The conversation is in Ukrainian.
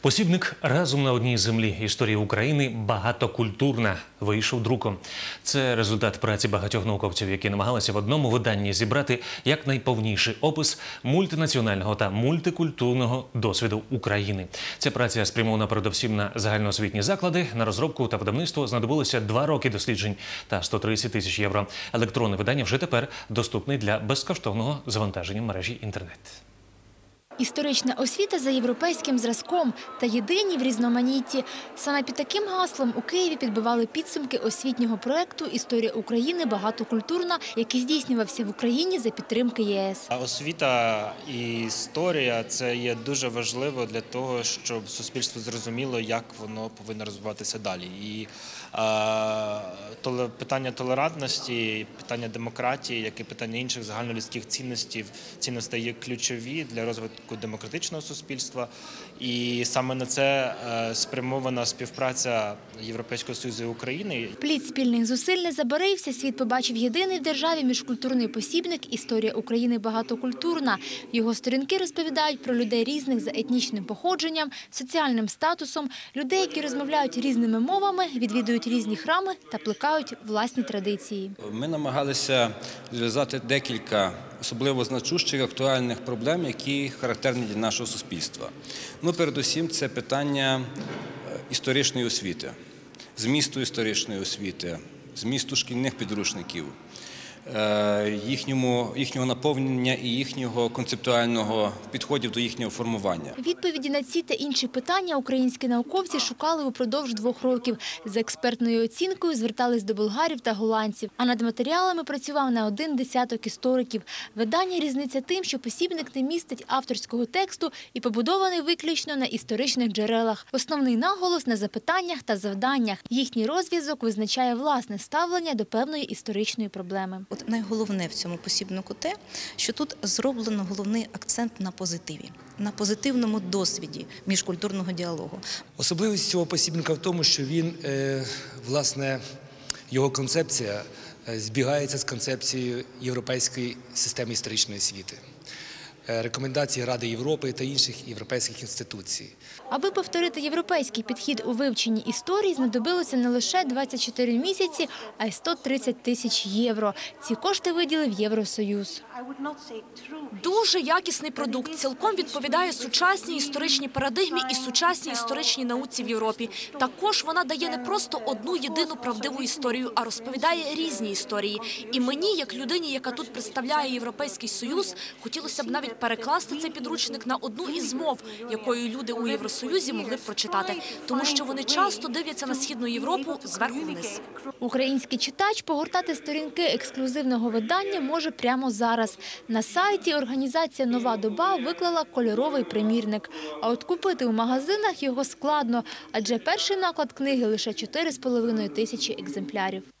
Посібник разом на одній землі. Історія України багатокультурна. Вийшов друком. Це результат праці багатьох науковців, які намагалися в одному виданні зібрати якнайповніший опис мультинаціонального та мультикультурного досвіду України. Ця праця спрямована передовсім на загальноосвітні заклади. На розробку та видавництво знадобилося два роки досліджень та 130 тисяч євро. Електронне видання вже тепер доступне для безкоштовного завантаження мережі інтернет. Історична освіта за європейським зразком та єдині в різноманітті. Саме під таким гаслом у Києві підбивали підсумки освітнього проекту Історія України багатокультурна, який здійснювався в Україні за підтримки ЄС. Освіта і історія це є дуже важливо для того, щоб суспільство зрозуміло, як воно повинно розвиватися далі. І е, питання толерантності, питання демократії, як і питання інших загальнолюдських цінностей, цінностей є ключові для розвитку демократичного суспільства. І саме на це е, спрямована співпраця Європейського Союзу і України. Плід спільних зусиль не забарився. Світ побачив єдиний в державі міжкультурний посібник Історія України багатокультурна. Його сторінки розповідають про людей різних за етнічним походженням, соціальним статусом, людей, які розмовляють різними мовами, відвідують різні храми та плекають власні традиції. Ми намагалися зв'язати декілька особливо значущих актуальних проблем, які характерні для нашого суспільства. Ну, передусім, це питання е, історичної освіти, змісту історичної освіти, змісту шкільних підручників, їхньому, їхнього наповнення і їхнього концептуального підходів до їхнього формування. Відповіді на ці та інші питання українські науковці шукали упродовж двох років. За експертною оцінкою звертались до болгарів та голландців. А над матеріалами працював на один десяток істориків. Видання різниця тим, що посібник не містить авторського тексту і побудований виключно на історичних джерелах. Основний наголос на запитаннях та завданнях. Їхній розв'язок визначає власне ставлення до певної історичної проблеми. От найголовне в цьому посібнику те, що тут зроблено головний акцент на позитиві, на позитивному досвіді міжкультурного діалогу. Особливість цього посібника в тому, що він, е, власне, його концепція е, збігається з концепцією європейської системи історичної освіти, е, рекомендації Ради Європи та інших європейських інституцій. Аби повторити європейський підхід у вивченні історії, знадобилося не лише 24 місяці, а й 130 тисяч євро. Ці кошти виділив Євросоюз. Дуже якісний продукт, цілком відповідає сучасній історичній парадигмі і сучасній історичній науці в Європі. Також вона дає не просто одну єдину правдиву історію, а розповідає різні історії. І мені, як людині, яка тут представляє Європейський Союз, хотілося б навіть перекласти цей підручник на одну із мов, якою люди у Євросоюзі могли б прочитати, тому що вони часто дивляться на східну Європу зверху вниз. Український читач погортати сторінки ексклюзивного видання може прямо зараз. На сайті організація Нова доба виклала кольоровий примірник. А от купити у магазинах його складно, адже перший наклад книги лише 4,5 тисячі екземплярів.